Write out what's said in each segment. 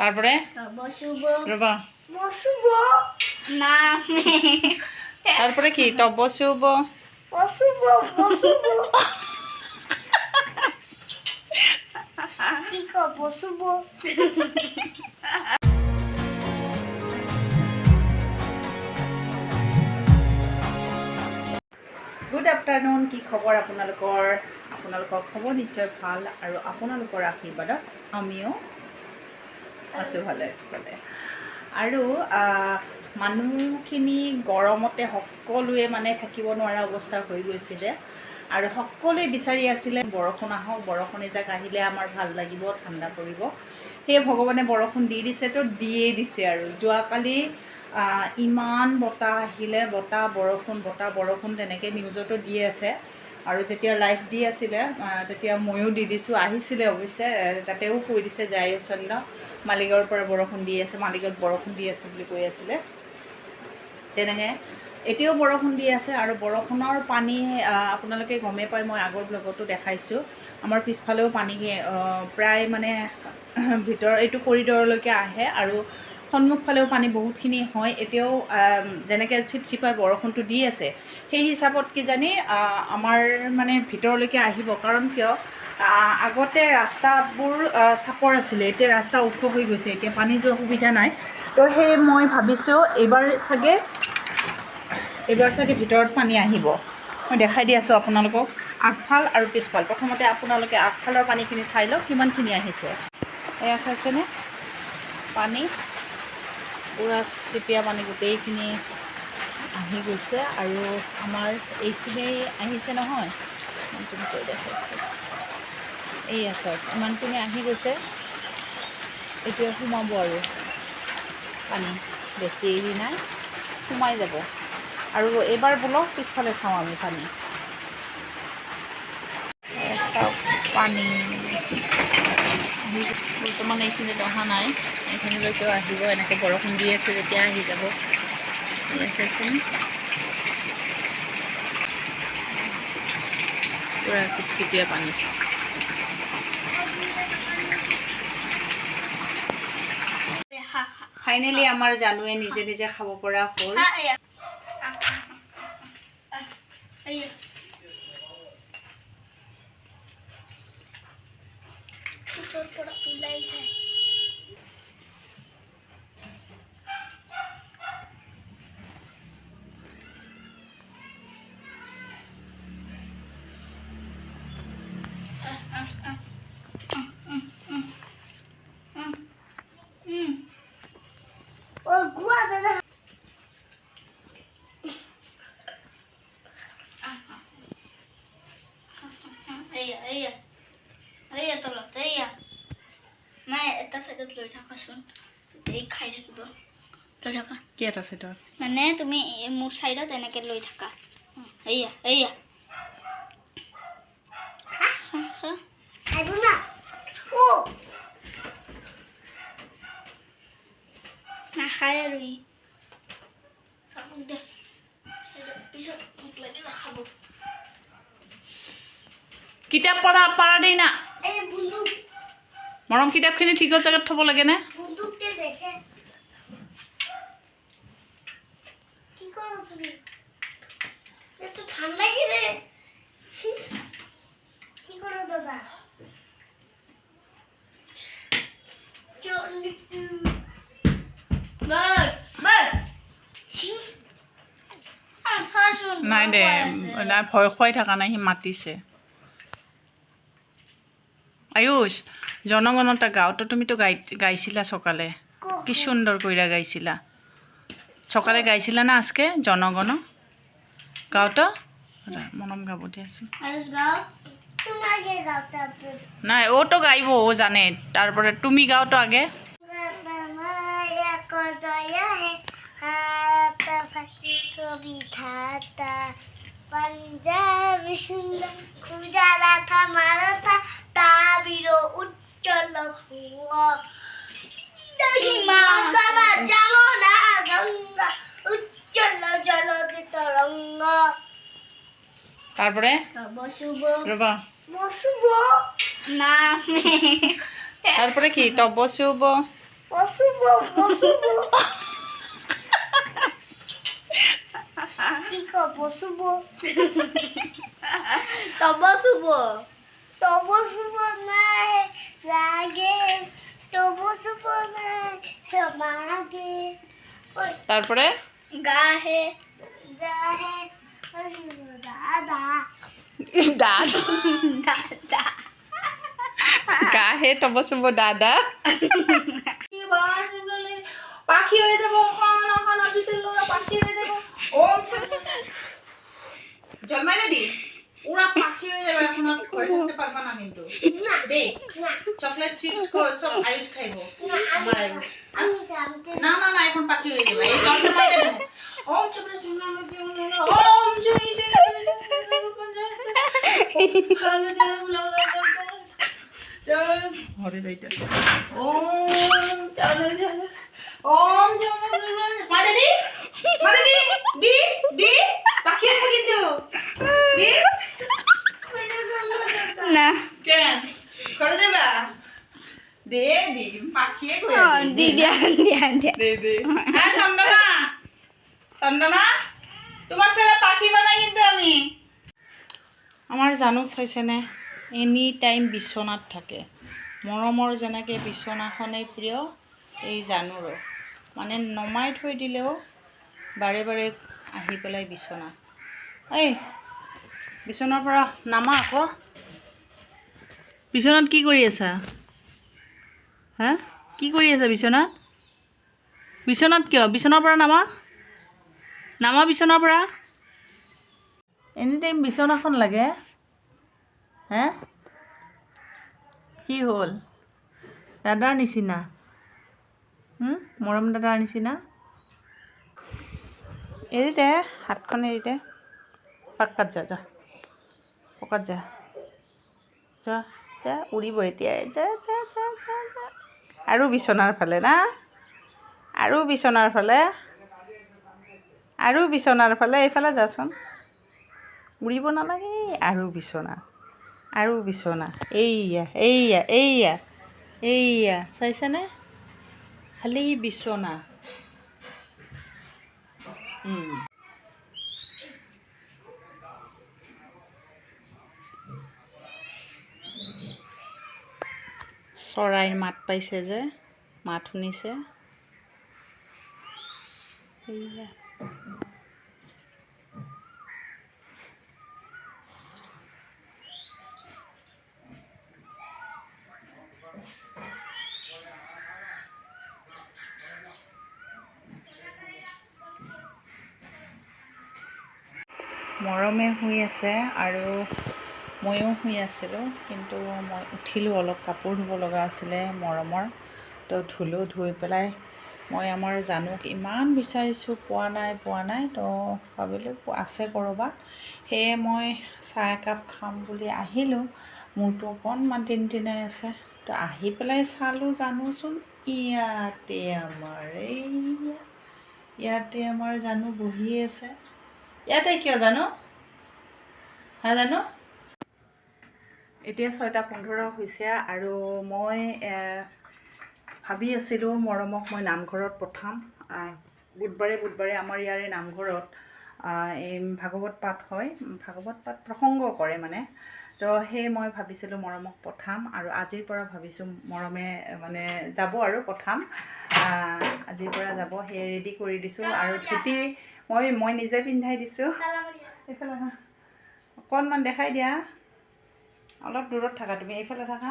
তারপরে? তারপরে কি? টব শুভ গুড আফটাৰনুন কি খবৰ আপোনালোকৰ? আপোনালোকৰ খবৰ নিশ্চয় ভালো আৰু আপোনালোকৰ আশীৰ্বাদত আমিও আছোঁ ভালে ভালে। আৰু মানুহখিনি গৰমতে সকলোৱে মানে থাকিব নোৱাৰা অৱস্থা হৈ গৈছিলে। আৰু সকলোৱে বিচাৰি আছিলে বৰষুণ আহক বৰষুণ এজাক আহিলে আমাৰ ভাল লাগিব ঠাণ্ডা পৰিব। সেই ভগৱানে বৰষুণ দি দিছে তো দিয়েই দিছে আৰু। যোৱাকালি ইমান বতাহ আহিলে বতাহ বৰষুণ বতাহ বৰষুণ তেনেকৈ নিউজতো দি আছে। আৰু যেতিয়া লাইভ দি আছিলে তেতিয়া ময়ো দি দিছোঁ, আহিছিলে অৱশ্যে তাতেও কৈ দিছে যে আয়ুষ চন্দ্ৰ মালিগাঁৱৰ পৰা বৰষুণ দি আছে মালিগাঁৱত বৰষুণ দি আছে বুলি কৈ আছিলে। তেনেকৈ, এতিয়াও বৰষুণ দি আছে আৰু বৰষুণৰ পানী আপোনালোকে গমেই পায়, মই আগৰ ব্লগতো দেখাইছোঁ। আমাৰ পিছফালেও পানী প্ৰায় মানে ভিতৰ, এইটো কৰিডৰলৈকে আহে আৰু সন্মুখফালেও পানী বহুতখিনি হয় এতিয়াও যেনেকৈ চিপচিপাই বৰষুণটো দি আছে সেই হিচাপত কিজানি আমাৰ মানে ভিতৰলৈকে আহিব। কাৰণ কিয়? আগতে ৰাস্তাবোৰ চাপৰ আছিলে এতিয়া ৰাস্তা ওখ হৈ গৈছে এতিয়া পানী যোৱাৰ সুবিধা নাই। তো সেই মই ভাবিছোঁ এইবাৰ চাগে এইবাৰ চাগে ভিতৰত পানী আহিব। মই দেখাই দি আছোঁ আপোনালোকক। আগফাল আৰু পিছফাল। প্ৰথমতে আপোনালোকে আগফালৰ পানীখিনি চাই লওক কিমানখিনি আহিছে। এয়া চাইছেনে? পানী। পূৰা চিপচিপীয়া পানী গোটেইখিনি আহি গৈছে আৰু আমাৰ এইখিনি আহিছে নহয়। দেখাইছোঁ। এইয়া চাওক ইমানখিনি আহি গৈছে। এতিয়া সোমাব আৰু। পানী, বেছি হেৰি নাই। সোমাই যাব। আৰু এইবাৰ ব'লক পিছফালে চাওঁ আমি পানী। চাওক পানী। বৰ্তমান এইখিনিত অহা নাই। এইখিনিলৈকেও আহিব এনেকৈ বৰষুণ দি আছে যেতিয়া আহি যাব। চাইছেনে পূৰা চিপচিপীয়া পানী। ফাইনেলি আমাৰ জানুৱে নিজে নিজে খাব পৰা হ'ল। ওলাই যায় ও গুয়া দাদা এয়া এয়া এয়া তলত এয়া মায়ে এটা চাইডত লৈ থাকাচোন এই খাই থাকিব লৈ থাকা কি এটা চিটৰ মানে তুমি মোৰ চাইডত এনেকৈ লৈ থাকা না ও নাখায় আৰু ই চাইডত পিছত মোক লাগিলে খাব কিতাপ পঢ়া পাৰা দেই না? মৰম কিতাপখিনি ঠিকত জেগাত থ'ব করো দাদা? নাই দে নাই ভয় খুৱাই থকা নাই সি মাতিছে। আয়ুষ জনগণটা গাওটা তুমি তো গাই গাইছিলা সকালে। কি সুন্দর কইরা গাইছিলা। সকালে গাইছিলা না আজকে? জনগণ গাওটা মনম গাবো দিয়াছি না ও তো গাইব ও জানে। তারপরে তুমি গাও তো আগে। পাঞ্জাবি তারপরে? শুভ তারপরে কি? টব শুভ তব শুব তব শুব নাই লাগে তব শুব নাই সমাগে। তারপরে? গাহে গাহে। দাদা দাদা দাদা গাহে দাদা পাখি হয়ে যাব পাখি হয়ে যাব। জন্মাই না দি? পুরা পাখি হয়ে যাবে এখন আর ঘরে থাকতে পারবা না কিন্তু। দেই চকলেট চিপস সব আয়ুষ খাইব। আমার আয়ুষ। আমি জানতে না না না এখন পাখি হয়ে যাবে। এই চলো ওম চলো মারে দি মারে দি দি দি পাখি আছে কিন্তু দি না কেন করে যাবা দে দি পাখিয়ে কই দি দিয়া দিয়া দিয়া দে দে চন্দনা চন্দনা তোমার ছেলে পাখি বানাই কিন্তু আমি। আমাৰ জানুক চাইছেনে এনি টাইম বিচনাত থাকে। মৰমৰ যেনেকৈ বিচনাখনেই প্ৰিয় এই জানুৰো। মানে নমাই থৈ দিলেও বাৰে বাৰে আহি পেলাই বিচনাত এই বিচনাৰ পৰা নামা আকৌ। বিচনাত কি কৰি আছা? হা? কি কৰি আছা বিচনাত বিচনাত কিয়? বিচনাৰ পৰা নামা? নামা বিচনাৰ পৰা? এনি টাইম বিচনাখন লাগে। হে? কি হ'ল? দাদাৰ নিচিনা। মৰম দাদাৰ নিচিনা। এৰি দে হাতখন এৰি দে পাক্কাত যা যা। পকাত যা। যা যা, উৰিব এতিয়া। যা যা যা যা যা। আৰু বিচনাৰ ফালে না? আৰু বিচনাৰ ফালে? আৰু বিচনাৰ ফালে এইফালে যাচোন। উৰিব নালাগে, আৰু বিচনা আৰু বিচনা এইয়া এইয়া এইয়া এইয়া, চাইছেনে? খালি উম। চৰাইৰ মাত পাইছে যে, মাত শুনিছে। এইয়া। মৰমে শুই আছে আৰু ময়ো শুই আছিলোঁ কিন্তু মই উঠিলোঁ অলপ কাপোৰ ধুব লগা আছিলে মৰমৰ। তো ধুলোঁ ধুই পেলাই মই আমাৰ জানুক ইমান বিচাৰিছোঁ পোৱা নাই পোৱা নাই। তো ভাবিলোঁ আছে ক'ৰবাত। সেয়ে মই চাহ একাপ খাম বুলি আহিলোঁ। মূৰটো অকণমান টিনটিনাই আছে। তো আহি পেলাই চালোঁ জানোচোন ইয়াতে আমাৰ এইয়া ইয়াতে আমাৰ জানো বহি আছে ইয়াতে কিয় জানো হা জানো এতিয়া ছয়টা পোন্ধৰ হৈছে আৰু মই ভাবি আছিলোঁ মৰমক মই নামঘৰত পঠাম। বুধবাৰে বুধবাৰে আমাৰ ইয়াৰে নামঘৰত এই ভাগৱত পাঠ হয় ভাগৱত পাঠ প্ৰসংগ কৰে মানে। তো সেই মই ভাবিছিলোঁ মৰমক পঠাম আৰু আজিৰ পৰা ভাবিছোঁ মৰমে মানে যাব আৰু পঠাম। আজিৰ পৰা যাব সেই ৰেডি কৰি দিছোঁ আৰু ধুতি মই মই নিজে পিন্ধাই দিছোঁ। অকণমান দেখাই দিয়া। অলপ দূৰত থাকা তুমি এইফালে থাকা।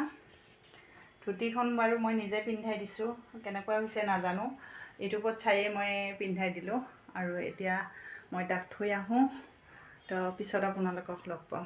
ধুতিখন বাৰু মই নিজে পিন্ধাই দিছোঁ। কেনেকুৱা হৈছে নাজানো। ইউটিউবত চায়ে মই পিন্ধাই দিলোঁ। আৰু এতিয়া মই তাক থৈ আহোঁ। তো পিছত আপোনালোকক লগ পাম